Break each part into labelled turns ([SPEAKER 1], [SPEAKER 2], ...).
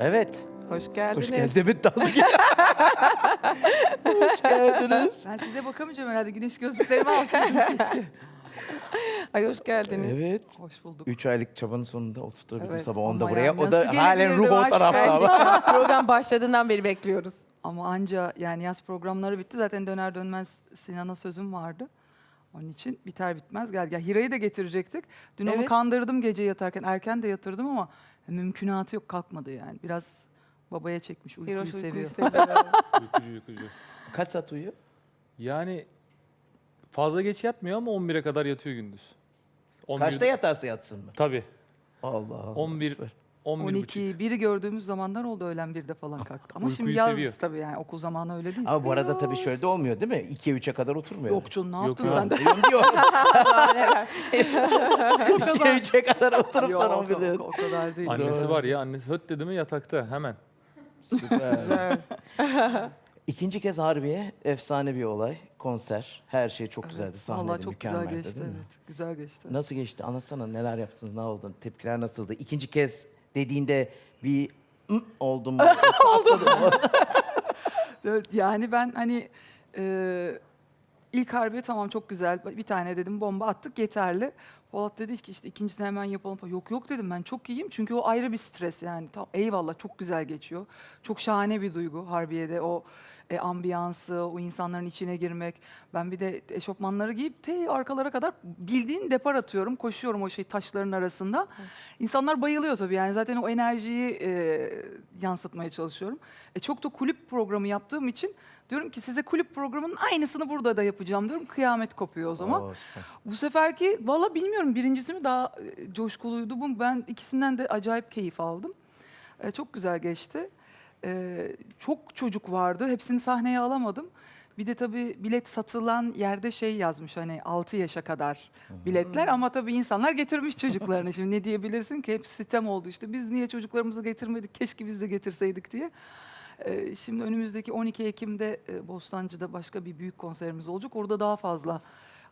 [SPEAKER 1] Evet.
[SPEAKER 2] Hoş geldiniz.
[SPEAKER 1] Hoş geldiniz. Demet Dallı Hoş geldiniz.
[SPEAKER 3] Ben size bakamayacağım herhalde. Güneş gözlüklerimi alsaydım keşke.
[SPEAKER 2] Ay hoş geldiniz.
[SPEAKER 1] Evet.
[SPEAKER 3] Hoş bulduk.
[SPEAKER 1] 3 aylık çabanın sonunda oturtabildim
[SPEAKER 2] Evet,
[SPEAKER 1] sabah
[SPEAKER 3] ama
[SPEAKER 1] 10'da
[SPEAKER 3] yani
[SPEAKER 1] buraya. O
[SPEAKER 3] nasıl
[SPEAKER 1] da halen
[SPEAKER 3] gelebilirdim
[SPEAKER 1] rubo
[SPEAKER 3] aşk
[SPEAKER 1] tarafta ama.
[SPEAKER 2] Program başladığından beri bekliyoruz.
[SPEAKER 3] Ama anca yani yaz programları bitti. Zaten döner dönmez Sinan'a sözüm vardı. Onun için biter bitmez gel. Ya Hira'yı da getirecektik. Dün onu
[SPEAKER 2] Evet.
[SPEAKER 3] kandırdım gece yatarken. Erken de yatırdım ama mümkünatı yok kalkmadı yani. Biraz babaya çekmiş uykuyu
[SPEAKER 2] Hiroş uykuyu
[SPEAKER 3] seviyor.
[SPEAKER 2] seviyor.
[SPEAKER 4] Uykucu uykucu.
[SPEAKER 1] Kaç saat uyuyor?
[SPEAKER 4] Yani fazla geç yatmıyor ama 11'e kadar yatıyor gündüz. 11
[SPEAKER 1] Kaçta yatarsa yatsın mı?
[SPEAKER 4] Tabii.
[SPEAKER 1] Allah Allah.
[SPEAKER 4] 11
[SPEAKER 1] süper.
[SPEAKER 4] 11
[SPEAKER 3] 12, biri gördüğümüz zamanlar oldu öğlen birde falan kalktı. Ama şimdi yaz
[SPEAKER 4] seviyor.
[SPEAKER 3] tabii yani okul zamanı öyle değil.
[SPEAKER 1] Ama bu arada tabii şöyle de olmuyor değil mi? 2'ye 3'e kadar oturmuyor.
[SPEAKER 3] Yok canım ne
[SPEAKER 4] Yok,
[SPEAKER 3] yaptın
[SPEAKER 4] yok.
[SPEAKER 3] sen de?
[SPEAKER 1] Diyor. 2'ye 3'e kadar oturup
[SPEAKER 3] Yok,
[SPEAKER 1] sonra
[SPEAKER 3] o,
[SPEAKER 1] 11'de
[SPEAKER 3] o, kadar değil.
[SPEAKER 4] Annesi
[SPEAKER 1] Doğru.
[SPEAKER 4] var ya annesi höt dedi mi yatakta hemen.
[SPEAKER 1] Süper. İkinci kez Harbiye efsane bir olay. Konser. Her şey çok güzeldi. Sahnede
[SPEAKER 3] Vallahi çok güzel
[SPEAKER 1] mükemmeldi,
[SPEAKER 3] geçti
[SPEAKER 1] değil mi?
[SPEAKER 3] evet. Güzel geçti.
[SPEAKER 1] Nasıl geçti? Anlatsana neler yaptınız, ne oldu? Tepkiler nasıldı? İkinci kez dediğinde bir "Hı" oldum mu? Oldu.
[SPEAKER 3] Evet, yani ben hani e, ilk harbiye tamam çok güzel. Bir tane dedim bomba attık yeterli. Polat dedi ki işte ikincisini hemen yapalım falan. Yok yok dedim ben çok iyiyim. Çünkü o ayrı bir stres yani. Tamam, eyvallah çok güzel geçiyor. Çok şahane bir duygu harbiyede o e, ambiyansı, o insanların içine girmek. Ben bir de eşofmanları giyip te arkalara kadar bildiğin depar atıyorum. Koşuyorum o şey taşların arasında. İnsanlar bayılıyor tabii yani zaten o enerjiyi e, yansıtmaya çalışıyorum. E, çok da kulüp programı yaptığım için diyorum ki size kulüp programının aynısını burada da yapacağım diyorum. Kıyamet kopuyor o zaman.
[SPEAKER 1] Oo, süper.
[SPEAKER 3] Bu seferki valla bilmiyorum birincisi mi daha e, coşkuluydu bu. Ben ikisinden de acayip keyif aldım. E, çok güzel geçti. E, çok çocuk vardı. Hepsini sahneye alamadım. Bir de tabii bilet satılan yerde şey yazmış hani 6 yaşa kadar biletler ama tabii insanlar getirmiş çocuklarını. Şimdi ne diyebilirsin ki hep sitem oldu işte biz niye çocuklarımızı getirmedik keşke biz de getirseydik diye. E, şimdi önümüzdeki 12 Ekim'de e, Bostancı'da başka bir büyük konserimiz olacak. Orada daha fazla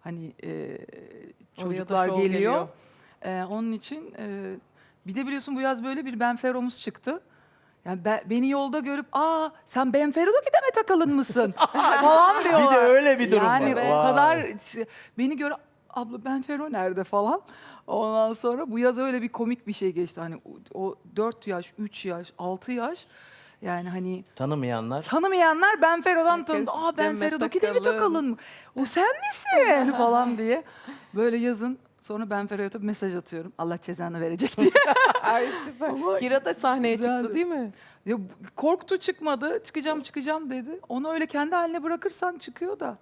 [SPEAKER 3] hani e, çocuklar geliyor.
[SPEAKER 2] geliyor.
[SPEAKER 3] E, onun için e, bir de biliyorsun bu yaz böyle bir Benfero'muz çıktı. Yani be- beni yolda görüp aa sen Benfero'daki Demet Akalın mısın falan diyorlar.
[SPEAKER 1] Bir de öyle bir durum
[SPEAKER 3] yani
[SPEAKER 1] var.
[SPEAKER 3] o
[SPEAKER 1] Vay.
[SPEAKER 3] kadar işte beni gör abla Benfero nerede falan. Ondan sonra bu yaz öyle bir komik bir şey geçti. Hani o, o 4 yaş, 3 yaş, 6 yaş yani hani
[SPEAKER 1] Tanımayanlar.
[SPEAKER 3] tanımayanlar Benfero'dan
[SPEAKER 2] Herkes
[SPEAKER 3] tanıdı. Aa
[SPEAKER 2] Demet
[SPEAKER 3] Benfero'daki Demet.
[SPEAKER 2] Akalın
[SPEAKER 3] mı? O sen misin falan diye. Böyle yazın. Sonra Benfero'ya tabii mesaj atıyorum. Allah cezanı verecek diye.
[SPEAKER 2] Ay süper. Hira da sahneye
[SPEAKER 3] güzeldi.
[SPEAKER 2] çıktı değil mi?
[SPEAKER 3] Ya, korktu çıkmadı. Çıkacağım çıkacağım dedi. Onu öyle kendi haline bırakırsan çıkıyor da.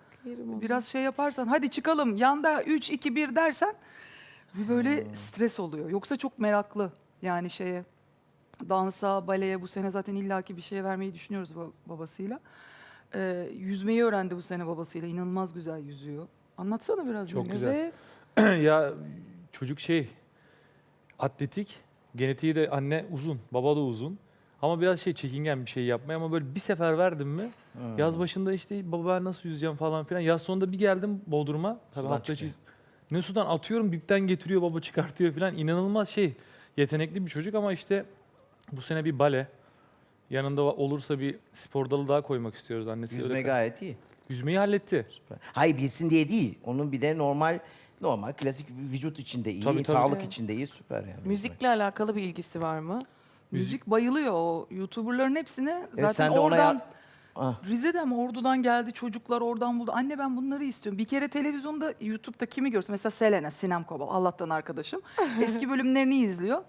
[SPEAKER 3] Biraz şey yaparsan hadi çıkalım yanda 3 2 1 dersen bir böyle stres oluyor. Yoksa çok meraklı yani şeye dansa, baleye bu sene zaten illaki bir şeye vermeyi düşünüyoruz ba- babasıyla. Ee, yüzmeyi öğrendi bu sene babasıyla. İnanılmaz güzel yüzüyor. Anlatsana biraz.
[SPEAKER 4] Çok güzel.
[SPEAKER 2] Evet.
[SPEAKER 4] ya çocuk şey atletik genetiği de anne uzun baba da uzun. Ama biraz şey çekingen bir şey yapmaya ama böyle bir sefer verdim mi
[SPEAKER 1] Hmm.
[SPEAKER 4] yaz başında işte baba ben nasıl yüzeceğim falan filan. Yaz sonunda bir geldim Bodrum'a. Tabii
[SPEAKER 1] Sudan
[SPEAKER 4] hafta içi-
[SPEAKER 1] çıkıyor.
[SPEAKER 4] ne sudan atıyorum dipten getiriyor baba çıkartıyor falan. İnanılmaz şey yetenekli bir çocuk ama işte bu sene bir bale yanında olursa bir spor dalı daha koymak istiyoruz annesi.
[SPEAKER 1] Yüzme
[SPEAKER 4] öyle-
[SPEAKER 1] gayet iyi.
[SPEAKER 4] Yüzmeyi halletti.
[SPEAKER 1] Süper. Hayır bilsin diye değil. Onun bir de normal normal klasik vücut içinde iyi,
[SPEAKER 4] Tabii, tabii.
[SPEAKER 1] sağlık içinde iyi süper yani.
[SPEAKER 2] Müzikle alakalı bir ilgisi var mı?
[SPEAKER 3] Müzik bayılıyor o YouTuber'ların hepsine. Zaten
[SPEAKER 1] E, sen de ona
[SPEAKER 3] oradan
[SPEAKER 1] ya- Ah.
[SPEAKER 3] Rize'den mi Ordu'dan geldi çocuklar oradan buldu. Anne ben bunları istiyorum. Bir kere televizyonda YouTube'da kimi görsün mesela Selena, Sinem Kobal Allah'tan arkadaşım. Eski bölümlerini izliyor.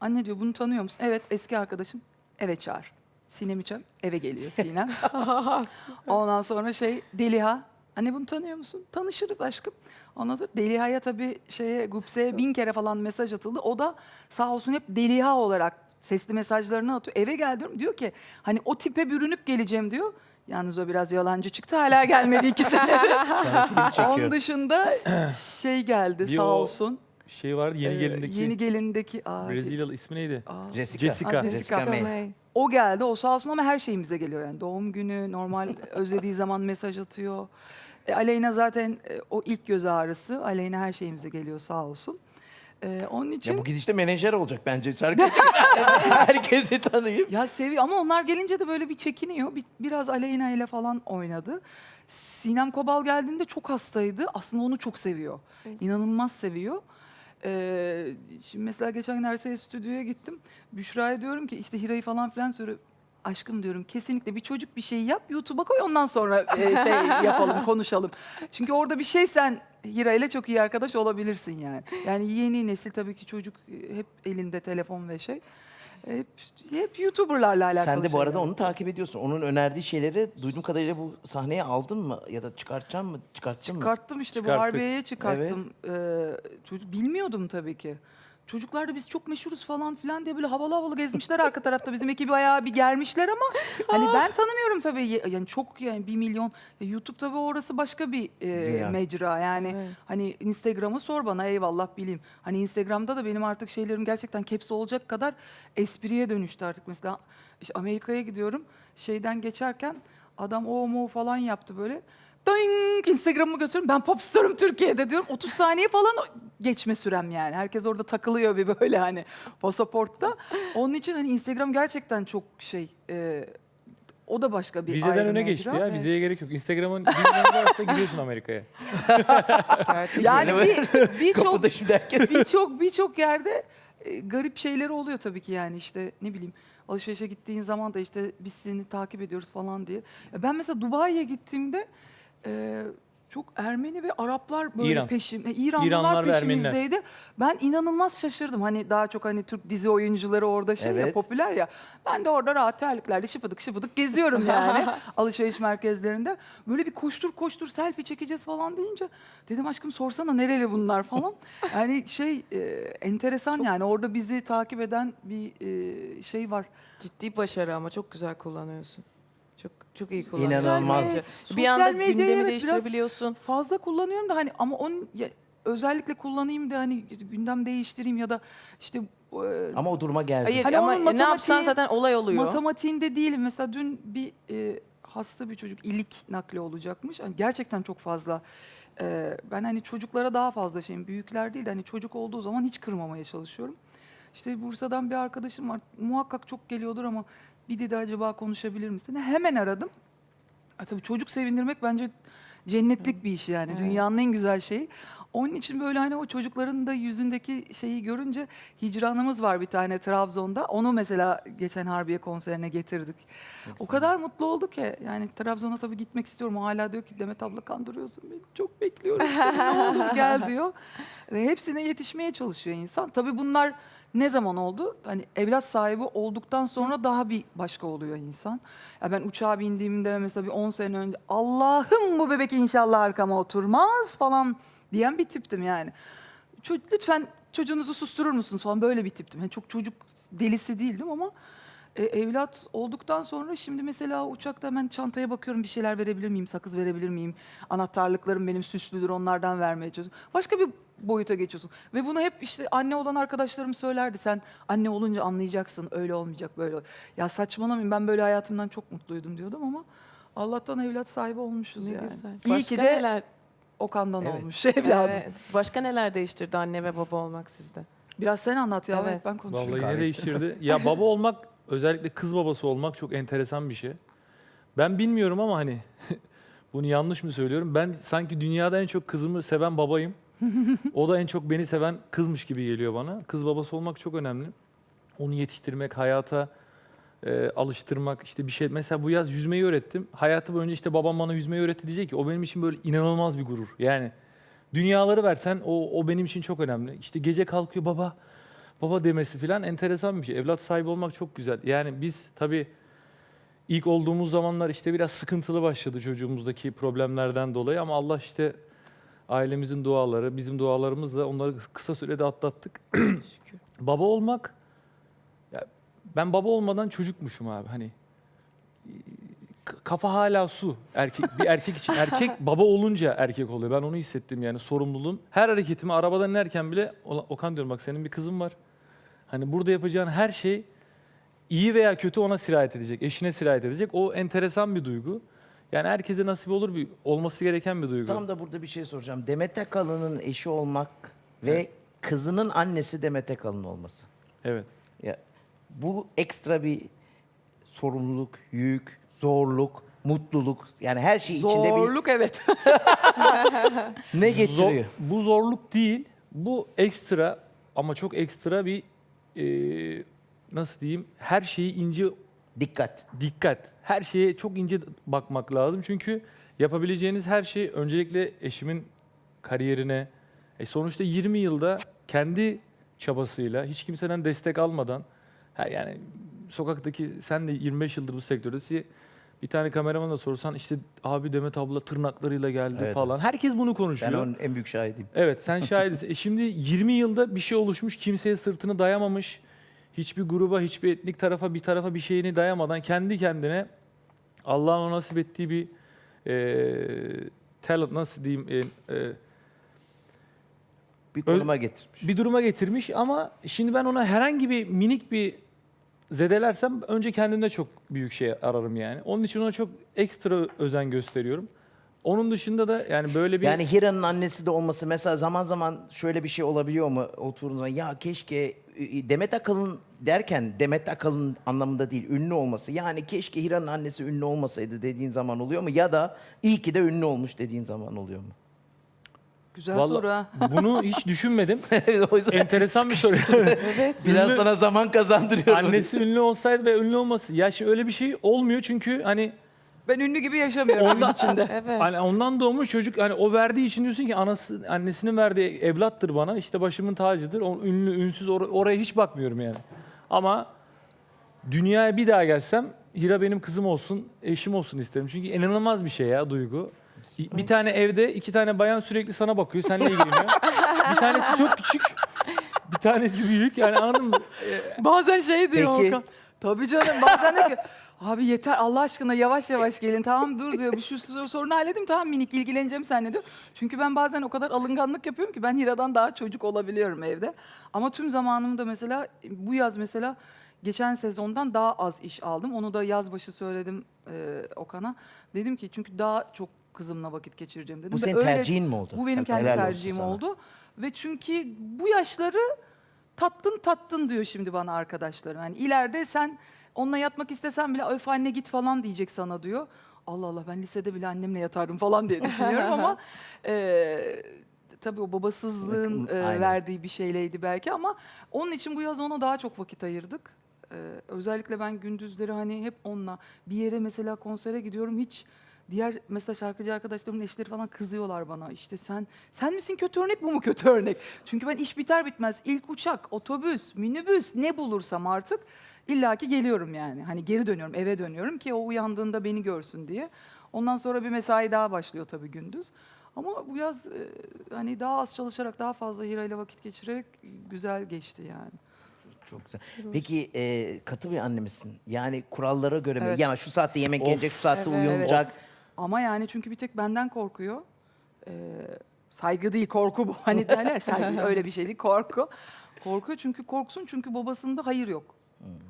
[SPEAKER 3] Anne diyor bunu tanıyor musun? Evet eski arkadaşım. Eve çağır. Sinem'i çağır. Eve geliyor Sinem. Ondan sonra şey Deliha. Anne bunu tanıyor musun? Tanışırız aşkım. Ondan sonra Deliha'ya tabii şeye Gupse'ye bin kere falan mesaj atıldı. O da sağ olsun hep Deliha olarak sesli mesajlarını atıyor. Eve gel diyorum. Diyor ki hani o tipe bürünüp geleceğim diyor. Yalnız o biraz yalancı çıktı. Hala gelmedi iki senedir. Onun dışında şey geldi
[SPEAKER 4] Bir
[SPEAKER 3] sağ
[SPEAKER 4] o
[SPEAKER 3] olsun.
[SPEAKER 4] Şey vardı yeni
[SPEAKER 3] Ee,
[SPEAKER 4] gelindeki
[SPEAKER 3] Yeni gelindeki. Aa,
[SPEAKER 4] Brezilyalı ismi neydi?
[SPEAKER 3] Aa,
[SPEAKER 1] Jessica.
[SPEAKER 4] Jessica.
[SPEAKER 3] Aa, Jessica.
[SPEAKER 1] May.
[SPEAKER 3] O geldi o sağ olsun ama her şeyimize geliyor yani. Doğum günü normal özlediği zaman mesaj atıyor. E, Aleyna zaten e, o ilk göz ağrısı. Aleyna her şeyimize geliyor sağ olsun. Ee, onun için
[SPEAKER 1] Ya bu gidişte menajer olacak bence. Herkes, herkesi tanıyıp.
[SPEAKER 3] Ya seviyor ama onlar gelince de böyle bir çekiniyor. Bir, biraz Aleyna ile falan oynadı. Sinem Kobal geldiğinde çok hastaydı. Aslında onu çok seviyor. İnanılmaz seviyor. Ee, şimdi mesela geçen gün Ersoy'a stüdyoya gittim. Büşra'ya diyorum ki işte Hira'yı falan filan söyle. Aşkım diyorum kesinlikle bir çocuk bir şey yap YouTube'a koy ondan sonra e, şey yapalım konuşalım. Çünkü orada bir şey sen Hira ile çok iyi arkadaş olabilirsin yani. Yani yeni nesil tabii ki çocuk e, hep elinde telefon ve şey. Hep, hep YouTuber'larla alakalı
[SPEAKER 1] Sen de bu arada
[SPEAKER 3] şeyler.
[SPEAKER 1] onu takip ediyorsun. Onun önerdiği şeyleri duyduğum kadarıyla bu sahneye aldın mı? Ya da çıkartacaksın mı? Çıkarttın mı?
[SPEAKER 3] Çıkarttım işte bu
[SPEAKER 4] Çıkarttık.
[SPEAKER 3] Harbiye'ye çıkarttım. Ee, çocuk, bilmiyordum tabii ki. Çocuklar da biz çok meşhuruz falan filan diye böyle havalı havalı gezmişler arka tarafta. Bizim ekibi ayağı bir gelmişler ama hani ben tanımıyorum tabii. Ye- Yani çok yani bir milyon. Ya YouTube tabii orası başka bir e,
[SPEAKER 1] Dünya.
[SPEAKER 3] mecra. Yani
[SPEAKER 2] Evet.
[SPEAKER 3] hani Instagram'ı sor bana eyvallah bileyim. Hani Instagram'da da benim artık şeylerim gerçekten caps olacak kadar espriye dönüştü artık. Mesela işte Amerika'ya gidiyorum. Şeyden geçerken adam o mo falan yaptı böyle. Ding! Instagram'ımı gösteriyorum. Ben popstarım Türkiye'de diyorum. 30 saniye falan geçme sürem yani. Herkes orada takılıyor bir böyle hani pasaportta. Onun için hani Instagram gerçekten çok şey e, o da başka bir
[SPEAKER 4] Vizeden
[SPEAKER 3] ayrı
[SPEAKER 4] öne geçti ya.
[SPEAKER 3] Evet.
[SPEAKER 4] Vizeye gerek yok. Instagram'ın bilmeyen varsa gidiyorsun Amerika'ya.
[SPEAKER 3] Yani bir birçok
[SPEAKER 1] Kapıda şimdi herkes.
[SPEAKER 3] birçok birçok yerde e, garip şeyleri oluyor tabii ki yani işte ne bileyim alışverişe gittiğin zaman da işte biz seni takip ediyoruz falan diye. Ya Ben mesela Dubai'ye gittiğimde e, çok Ermeni ve Araplar böyle
[SPEAKER 4] İran.
[SPEAKER 3] peşim, e, İranlılar
[SPEAKER 4] İranlılar ve
[SPEAKER 3] peşimizdeydi. Ben inanılmaz şaşırdım. Hani daha çok hani Türk dizi oyuncuları orada şey ya
[SPEAKER 1] Evet.
[SPEAKER 3] popüler ya. Ben de orada rahat terliklerle şıpıdık şıpıdık geziyorum yani alışveriş merkezlerinde. Böyle bir koştur koştur selfie çekeceğiz falan deyince dedim aşkım sorsana nereli bunlar falan. Yani şey e, enteresan yani orada bizi takip eden bir e, şey var.
[SPEAKER 2] Ciddi başarı ama çok güzel kullanıyorsun. Çok çok iyi kullanıyorsun.
[SPEAKER 1] İnanılmaz.
[SPEAKER 3] Sosyal
[SPEAKER 2] Bir anda
[SPEAKER 3] medyayı
[SPEAKER 2] gündemi
[SPEAKER 3] evet, biraz
[SPEAKER 2] değiştirebiliyorsun.
[SPEAKER 3] Fazla kullanıyorum da hani ama onun ya, özellikle kullanayım da hani gündem değiştireyim ya da işte e,
[SPEAKER 1] Ama o duruma geldi.
[SPEAKER 2] Hayır
[SPEAKER 3] Hani
[SPEAKER 2] ama
[SPEAKER 3] onun
[SPEAKER 2] ne yapsan
[SPEAKER 3] matematiği-
[SPEAKER 2] zaten olay oluyor.
[SPEAKER 3] Matematiğinde değilim. Mesela dün bir e, hasta bir çocuk ilik nakli olacakmış. Hani gerçekten çok fazla. e, ben hani çocuklara daha fazla şeyim. Büyükler değil de hani çocuk olduğu zaman hiç kırmamaya çalışıyorum. İşte Bursa'dan bir arkadaşım var. Muhakkak çok geliyordur ama bir dedi acaba konuşabilir misin? Hemen aradım. Ha, tabii çocuk sevindirmek bence cennetlik bir iş yani.
[SPEAKER 2] Evet.
[SPEAKER 3] Dünyanın en güzel şeyi. Onun için böyle hani o çocukların da yüzündeki şeyi görünce hicranımız var bir tane Trabzon'da. Onu mesela geçen Harbiye konserine getirdik. O kadar mutlu oldu ki. Yani Trabzon'a tabii gitmek istiyorum. O hala diyor ki Demet abla kandırıyorsun beni. Çok bekliyorum seni ne olur gel diyor. Ve hepsine yetişmeye çalışıyor insan. Tabii bunlar ne zaman oldu? Hani evlat sahibi olduktan sonra daha bir başka oluyor insan. Ya ben uçağa bindiğimde mesela bir 10 sene önce Allah'ım bu bebek inşallah arkama oturmaz falan diyen bir tiptim yani. Ço- lütfen çocuğunuzu susturur musunuz falan böyle bir tiptim. Yani çok çocuk delisi değildim ama e, evlat olduktan sonra şimdi mesela uçakta hemen çantaya bakıyorum bir şeyler verebilir miyim, sakız verebilir miyim? Anahtarlıklarım benim süslüdür onlardan vermeye çalışıyorum. Başka bir boyuta geçiyorsun. Ve bunu hep işte anne olan arkadaşlarım söylerdi. Sen anne olunca anlayacaksın öyle olmayacak böyle. ol-" Ya saçmalamayın ben böyle hayatımdan çok mutluydum diyordum ama Allah'tan evlat sahibi olmuşuz
[SPEAKER 2] Ne
[SPEAKER 3] yani.
[SPEAKER 2] güzel.
[SPEAKER 3] İyi
[SPEAKER 2] Başka
[SPEAKER 3] ki de
[SPEAKER 2] neler,
[SPEAKER 3] Okan'dan
[SPEAKER 1] Evet.
[SPEAKER 3] olmuş evladım.
[SPEAKER 2] Evet. Başka neler değiştirdi anne ve baba olmak sizde?
[SPEAKER 3] Biraz sen anlat ya
[SPEAKER 2] Evet.
[SPEAKER 3] ben konuşuyorum.
[SPEAKER 4] Vallahi
[SPEAKER 1] kahretsin.
[SPEAKER 4] ne değiştirdi? ya baba olmak, özellikle kız babası olmak çok enteresan bir şey. Ben bilmiyorum ama hani bunu yanlış mı söylüyorum? Ben sanki dünyada en çok kızımı seven babayım. o da en çok beni seven kızmış gibi geliyor bana. Kız babası olmak çok önemli. Onu yetiştirmek, hayata e, alıştırmak, işte bir şey. Mesela bu yaz yüzmeyi öğrettim. Hayatı boyunca işte babam bana yüzmeyi öğretti diyecek ki o benim için böyle inanılmaz bir gurur. Yani dünyaları versen o, o benim için çok önemli. İşte gece kalkıyor baba, baba demesi falan enteresan bir şey. Evlat sahibi olmak çok güzel. Yani biz tabii ilk olduğumuz zamanlar işte biraz sıkıntılı başladı çocuğumuzdaki problemlerden dolayı ama Allah işte ailemizin duaları, bizim dualarımızla onları kısa sürede atlattık.
[SPEAKER 2] Şükür.
[SPEAKER 4] baba olmak ya ben baba olmadan çocukmuşum abi hani kafa hala su erkek bir erkek için erkek baba olunca erkek oluyor ben onu hissettim yani sorumluluğum her hareketimi arabadan inerken bile "Ola- Okan diyorum bak senin bir kızın var hani burada yapacağın her şey iyi veya kötü ona sirayet edecek eşine sirayet edecek o enteresan bir duygu yani herkese nasip olur bir olması gereken bir duygu
[SPEAKER 1] Tam da burada bir şey soracağım. Demet Akalın'ın eşi olmak ve kızının annesi Demet Akalın olması.
[SPEAKER 4] Evet.
[SPEAKER 1] Ya bu ekstra bir sorumluluk, yük, zorluk, mutluluk yani her şey içinde
[SPEAKER 3] Zorluk evet.
[SPEAKER 1] bir ne getiriyor?
[SPEAKER 4] Zor- bu zorluk değil. Bu ekstra ama çok ekstra bir e, nasıl diyeyim? Her şeyi ince
[SPEAKER 1] Dikkat.
[SPEAKER 4] dikkat. Her şeye çok ince bakmak lazım. Çünkü yapabileceğiniz her şey öncelikle eşimin kariyerine e sonuçta 20 yılda kendi çabasıyla hiç kimseden destek almadan ha yani sokaktaki sen de 25 yıldır bu sektördesin. Bir tane kameramana sorsan işte abi Demet abla tırnaklarıyla geldi
[SPEAKER 1] Evet,
[SPEAKER 4] falan. Herkes bunu konuşuyor.
[SPEAKER 1] Ben onun en büyük şahidiyim.
[SPEAKER 4] Evet sen şahidisin. E şimdi 20 yılda bir şey oluşmuş, kimseye sırtını dayamamış. Hiçbir gruba, hiçbir etnik tarafa, bir tarafa bir şeyini dayamadan kendi kendine Allah'ın ona nasip ettiği bir e, talent nasıl diyeyim e, e,
[SPEAKER 1] Bir konuma getirmiş.
[SPEAKER 4] bir duruma getirmiş ama şimdi ben ona herhangi bir minik bir zedelersem önce kendimde çok büyük şey ararım yani. Onun için ona çok ekstra özen gösteriyorum. Onun dışında da yani böyle bir
[SPEAKER 1] Yani Hira'nın annesi de olması mesela zaman zaman şöyle bir şey olabiliyor mu? Oturduğunuz zaman ya keşke Demet Akalın derken Demet Akalın anlamında değil ünlü olması. Yani keşke Hira'nın annesi ünlü olmasaydı dediğin zaman oluyor mu? Ya da iyi ki de ünlü olmuş dediğin zaman oluyor mu?
[SPEAKER 3] Güzel
[SPEAKER 4] Vallahi
[SPEAKER 3] soru ha.
[SPEAKER 4] bunu hiç düşünmedim.
[SPEAKER 1] o yüzden
[SPEAKER 4] Enteresan bir soru.
[SPEAKER 2] Evet.
[SPEAKER 1] biraz
[SPEAKER 4] Ünlü-
[SPEAKER 1] sana zaman kazandırıyorum.
[SPEAKER 4] Annesi ünlü olsaydı ve ünlü olması. Ya şimdi öyle bir şey olmuyor çünkü hani
[SPEAKER 3] Ben ünlü gibi yaşamıyorum evin
[SPEAKER 4] Ondan-
[SPEAKER 3] içinde.
[SPEAKER 2] Evet.
[SPEAKER 4] Hani ondan doğmuş çocuk hani o verdiği için diyorsun ki anası annesinin verdiği evlattır bana işte başımın tacıdır. O ünlü ünsüz or- oraya hiç bakmıyorum yani. Ama dünyaya bir daha gelsem Hira benim kızım olsun, eşim olsun isterim. Çünkü inanılmaz bir şey ya duygu. Bir tane evde iki tane bayan sürekli sana bakıyor, seninle ilgileniyor. bir tanesi çok küçük, bir tanesi büyük. Yani anladın mı?
[SPEAKER 3] Bazen şey diyor
[SPEAKER 1] Peki.
[SPEAKER 3] Okan. Tabii canım bazen de ki abi yeter Allah aşkına yavaş yavaş gelin tamam dur diyor. Bir şu sor- sorunu halledeyim tamam minik ilgileneceğim seninle diyor. Çünkü ben bazen o kadar alınganlık yapıyorum ki ben Hira'dan daha çocuk olabiliyorum evde. Ama tüm zamanımda mesela bu yaz mesela geçen sezondan daha az iş aldım. Onu da yaz başı söyledim e, Okan'a. Dedim ki çünkü daha çok kızımla vakit geçireceğim dedim.
[SPEAKER 1] Bu
[SPEAKER 3] Ve
[SPEAKER 1] senin
[SPEAKER 3] öyle-
[SPEAKER 1] tercihin mi oldu?
[SPEAKER 3] bu benim
[SPEAKER 1] Helal
[SPEAKER 3] kendi
[SPEAKER 1] olsun
[SPEAKER 3] tercihim
[SPEAKER 1] sana.
[SPEAKER 3] oldu. Ve çünkü bu yaşları tattın tattın diyor şimdi bana arkadaşlarım. Yani ileride sen onunla yatmak istesen bile öf anne git falan diyecek sana diyor. Allah Allah ben lisede bile annemle yatardım falan diye düşünüyorum ama e, tabii o babasızlığın e,
[SPEAKER 1] Aynen.
[SPEAKER 3] verdiği bir şeyleydi belki ama onun için bu yaz ona daha çok vakit ayırdık. E, özellikle ben gündüzleri hani hep onunla bir yere mesela konsere gidiyorum hiç diğer mesela şarkıcı arkadaşlarımın eşleri falan kızıyorlar bana işte sen sen misin kötü örnek bu mu kötü örnek? Çünkü ben iş biter bitmez ilk uçak, otobüs, minibüs ne bulursam artık illaki geliyorum yani. Hani geri dönüyorum eve dönüyorum ki o uyandığında beni görsün diye. Ondan sonra bir mesai daha başlıyor tabii gündüz. Ama bu yaz e, hani daha az çalışarak daha fazla Hira ile vakit geçirerek güzel geçti yani.
[SPEAKER 1] Çok güzel. Peki e, katı bir anne misin? Yani kurallara göre mi?
[SPEAKER 3] Evet.
[SPEAKER 1] Yani şu saatte yemek
[SPEAKER 4] Of.
[SPEAKER 1] gelecek, şu saatte
[SPEAKER 2] Evet.
[SPEAKER 1] uyunacak.
[SPEAKER 3] Ama yani çünkü bir tek benden korkuyor. Ee, saygı değil korku bu. Hani derler saygı öyle bir şey değil korku. Korkuyor çünkü korksun çünkü babasında hayır yok.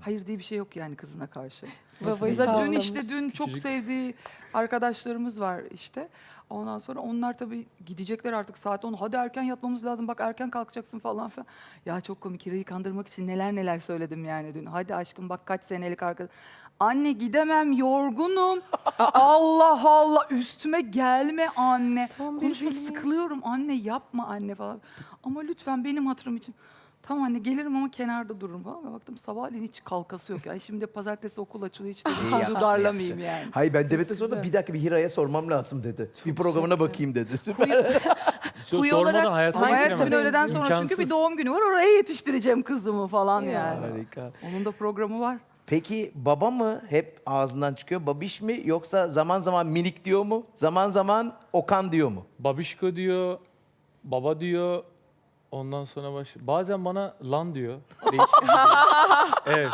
[SPEAKER 3] Hayır diye bir şey yok yani kızına karşı.
[SPEAKER 2] Babayı
[SPEAKER 3] Mesela dün işte dün çok
[SPEAKER 4] Küçücük.
[SPEAKER 3] sevdiği arkadaşlarımız var işte. Ondan sonra onlar tabii gidecekler artık saat 10. Hadi erken yatmamız lazım bak erken kalkacaksın falan filan. Ya çok komik Hira'yı kandırmak için neler neler söyledim yani dün. Hadi aşkım bak kaç senelik arkadaş. Anne gidemem yorgunum. Allah Allah üstüme gelme anne. Konuşma sıkılıyorum anne yapma anne falan. Ama lütfen benim hatırım için. Tamam anne gelirim ama kenarda dururum falan. Baktım sabahleyin hiç kalkası yok. Ya şimdi pazartesi okul açılıyor hiç dedim
[SPEAKER 1] İyi
[SPEAKER 3] çocuğu darlamayayım yani.
[SPEAKER 1] Hayır ben Demet'e sonra bir dakika bir Hira'ya sormam lazım dedi. bir programına bakayım dedi. Süper.
[SPEAKER 4] So-
[SPEAKER 3] Huyu
[SPEAKER 4] sormadan
[SPEAKER 3] olarak ama her
[SPEAKER 4] giremezsin.
[SPEAKER 3] sene öğleden sonra çünkü
[SPEAKER 4] İmkansız.
[SPEAKER 3] bir doğum günü var oraya yetiştireceğim kızımı falan yani.
[SPEAKER 1] Harika.
[SPEAKER 3] Onun da programı var.
[SPEAKER 1] Peki baba mı hep ağzından çıkıyor? Babiş mi yoksa zaman zaman minik diyor mu? Zaman zaman Okan diyor mu?
[SPEAKER 4] Babişko diyor, baba diyor. Ondan sonra baş... bazen bana lan diyor. Değişik bir şey. evet.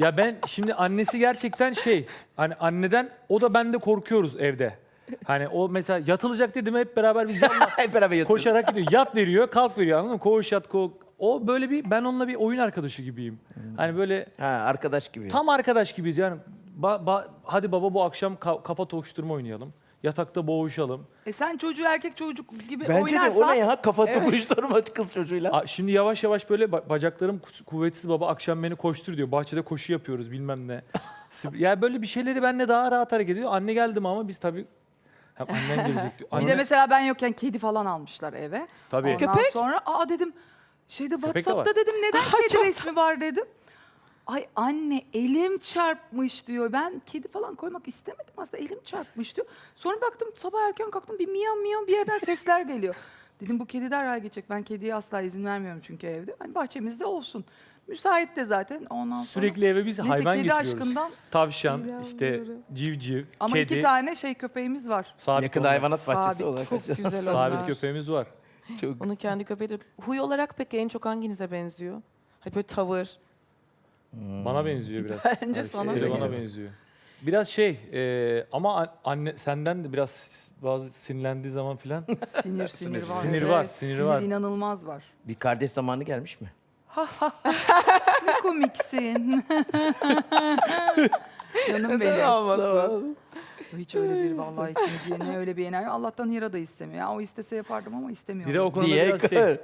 [SPEAKER 4] Ya ben şimdi annesi gerçekten şey hani anneden o da ben de korkuyoruz evde. Hani o mesela yatılacak dedim hep beraber yanına
[SPEAKER 1] Hep beraber yatıyoruz.
[SPEAKER 4] koşarak gidiyor. Yat veriyor, kalk veriyor anladın mı? Koğuş yat, kalk. O böyle bir ben onunla bir oyun arkadaşı gibiyim. Hani böyle
[SPEAKER 1] Ha, arkadaş gibi.
[SPEAKER 4] Tam arkadaş gibiyiz yani. Ba- ba- hadi baba bu akşam ka- kafa tokuşturma oynayalım. Yatakta boğuşalım.
[SPEAKER 3] E sen çocuğu erkek çocuk gibi
[SPEAKER 1] Bence de
[SPEAKER 3] oynarsan
[SPEAKER 1] o ne ya kafa tokuşturma kız çocuğuyla.
[SPEAKER 4] A- Şimdi yavaş yavaş böyle ba- bacaklarım ku- kuvvetsiz baba akşam beni koştur diyor. Bahçede koşu yapıyoruz bilmem ne. Ya böyle bir şeyleri benle daha rahat hareket ediyor. Anne geldim ama biz tabii hem annen gelecek diyor.
[SPEAKER 3] Bir
[SPEAKER 4] Anne,
[SPEAKER 3] de mesela ben yokken kedi falan almışlar eve.
[SPEAKER 4] tabii.
[SPEAKER 3] Ondan
[SPEAKER 2] Köpek?
[SPEAKER 3] sonra aa dedim şeyde
[SPEAKER 4] Köpek de
[SPEAKER 3] WhatsApp'ta dedim neden kedi resmi var dedim. Ay anne elim çarpmış diyor. Ben kedi falan koymak istemedim aslında elim çarpmış diyor. Sonra baktım sabah erken kalktım bir miyav miyav bir yerden sesler geliyor. Dedim bu kedi derhal geçecek. Ben kediye asla izin vermiyorum çünkü evde. Hani bahçemizde olsun. Müsait de zaten ondan sonra.
[SPEAKER 4] Sürekli eve biz
[SPEAKER 3] Neyse,
[SPEAKER 4] hayvan
[SPEAKER 3] kedi
[SPEAKER 4] getiriyoruz.
[SPEAKER 3] aşkından
[SPEAKER 4] Tavşan, işte civciv,
[SPEAKER 3] ama
[SPEAKER 4] kedi,
[SPEAKER 3] iki tane şey köpeğimiz var.
[SPEAKER 4] sabit
[SPEAKER 1] Yakın
[SPEAKER 4] onlar.
[SPEAKER 1] hayvanat bahçesi
[SPEAKER 3] Sabit,
[SPEAKER 1] olarak.
[SPEAKER 3] çok güzel
[SPEAKER 4] Sabit
[SPEAKER 3] onlar.
[SPEAKER 4] köpeğimiz var.
[SPEAKER 1] Çok
[SPEAKER 2] Onun kendi köpeği de. Huy olarak peki en çok hanginize benziyor? Hani böyle tavır.
[SPEAKER 4] Bana benziyor biraz.
[SPEAKER 3] Bence
[SPEAKER 4] Her
[SPEAKER 3] sana
[SPEAKER 4] şeyleri bana
[SPEAKER 3] benziyor.
[SPEAKER 4] Biraz şey e, ama an- anne senden de biraz bazı sinirlendiği zaman filan
[SPEAKER 3] Sinir sinir var.
[SPEAKER 4] Sinir var, sinir var.
[SPEAKER 3] inanılmaz var.
[SPEAKER 1] bir kardeş zamanı gelmiş mi?
[SPEAKER 3] Ne komiksin. Canım benim. Hiç öyle bir vallahi ikinciye ne öyle bir enerji. Allah'tan Hira da istemiyor. Ya, o istese yapardım ama istemiyor.
[SPEAKER 4] De o konuda
[SPEAKER 1] Diye
[SPEAKER 4] biraz şey.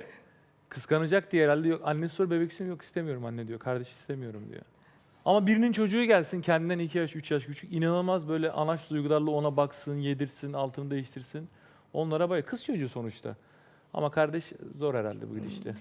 [SPEAKER 4] Kıskanacak diye herhalde yok. Annesi sor bebek istiyor yok istemiyorum anne diyor. Kardeş istemiyorum diyor. Ama birinin çocuğu gelsin kendinden 2 yaş 3 yaş küçük inanılmaz böyle anaç duygularla ona baksın, yedirsin, altını değiştirsin. Onlara bay kız çocuğu sonuçta. Ama kardeş zor herhalde bu gidişte.